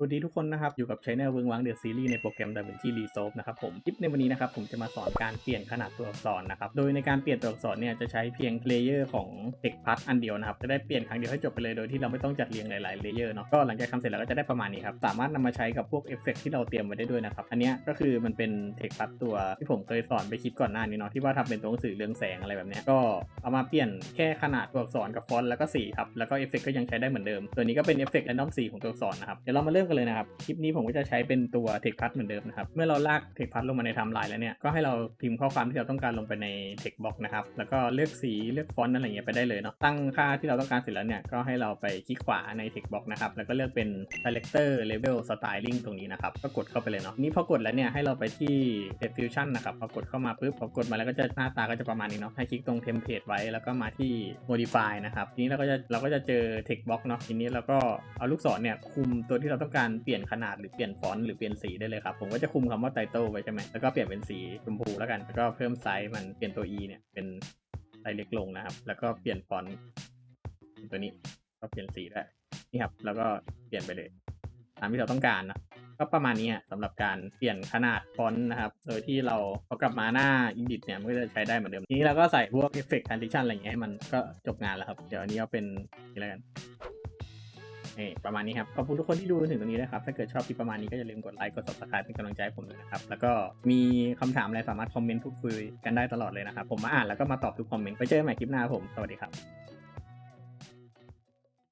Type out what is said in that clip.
สวัสดีทุกคนนะครับ อยู่กับช anel เวิงวังเดอะซีรีส์ในโปรแกรม DaVinci Resolve นะครับผมคลิปในวันนี้นะครับผมจะมาสอนการเปลี่ยนขนาดตัวอักษรนะครับ โดยในการเปลี่ยนตัวอักษรเนี่ยจะใช้เพียงเลเยอร์ของ text path อันเดียวนะครับ จะได้เปลี่ยนครั้งเดียวให้จบไปเลยโดยที่เราไม่ต้องจัดเรียงหลายๆเลเยอร์เนาะก็หลังจากทำเสร็จแล้วก็จะได้ประมาณนี้ครับ สามารถนำมาใช้กับพวกเอฟเฟกที่เราเตรียมไว้ได้ด้วยนะครับ อันนี้ก็คือมันเป็น text path ตัวที่ผมเคยสอนไปคลิปก่อนหน้านี้เนาะที่ว่าทำเป็นตัวหนังสือเรืองแสงอะไรแบบเนี้ยก็เอามาเปลี่ยนแค่ขนาดตัวอักษรกับฟอนต์แล้วก็สีครับแล้วก็เอฟเฟกก็ยังใช้ได้เหมือนเดิมตัวนี้ก็เป็นเอฟเฟกต์แรนดอมสีของตัวอักษรนะครับเดี๋ยวเรามาเริ่มกันเลยนะครับ คลิปนี้ผมก็จะใช้เป็นตัวเทคพัทเหมือนเดิมนะครับ เมื่อเราลากเทคพัทลงมาในไทม์ไลน์แล้วเนี่ย ก็ให้เราพิมพ์ข้อความที่เราต้องการลงไปในเทคบ็อกนะครับ แล้วก็เลือกสี เลือกฟอนต์อะไรเงี้ยไปได้เลยเนาะ ตั้งค่าที่เราต้องการเสร็จแล้วเนี่ย ก็ให้เราไปคลิกขวาในเทคบ็อกนะครับ แล้วก็เลือกเป็น selector level styling ตรงนี้นะครับ ก็กดเข้าไปเลยเนาะ นี่พอกดแล้วเนี่ย ให้เราไปที่ diffusion นะครับ พอกดเข้ามาปุ๊บ พอกดมาแล้วก็จะหน้าตาก็จะประมาณนี้เนาะ ให้คลิกตรง template ไว้ แล้วก็มาที่ modify นะครับ ทีนี้เราก็จะเราก็จะเจอ text box เนาะ ทีนี้เราก็เอาลูกศรเนี่ยคุมตัวที่เราต้องการการเปลี่ยนขนาดหรือเปลี่ยนฟอนต์หรือเปลี่ยนสีได้เลยครับ ผมก็จะคุมคำว่า title ไว้ใช่ไหมแล้วก็เปลี่ยนเป็นสีชมพูแล้วกันแล้วก็เพิ่มไซส์มันเปลี่ยนตัว e เนี่ยเป็นไซส์เล็กลงนะครับ แล้วก็เปลี่ยนฟอนต์ตัวนี้ก็เปลี่ยนสีได้นี่ครับ แล้วก็เปลี่ยนไปเลย ตามที่เราต้องการนะก็ประมาณนี้อะสำหรับการเปลี่ยนขนาดฟอนต์นะครับ โดยที่เราพอกลับมาหน้า Edit เนี่ยมันก็จะใช้ได้เหมือนเดิม ทีนี้เราก็ใส่พวก Effect Transition อะไรเงี้ยให้มันก็จบงานแล้วครับ เดี๋ยวอันนี้เอาเป็นนี่แล้วกัน นี่ประมาณนี้ครับ ขอบคุณทุกคนที่ดูจนถึงตรงนี้นะครับ ถ้าเกิดชอบคลิปประมาณนี้ก็อย่าลืมกดไลค์ กด subscribe เป็นกำลังใจให้ผมด้วยนะครับ แล้วก็มีคำถามอะไรสามารถคอมเมนต์พูดคุยกันได้ตลอดเลยนะครับ ผมมาอ่านแล้วก็มาตอบทุกคอมเมนต์ ไปเจอกันใหม่คลิปหน้าผม สวัสดีครับ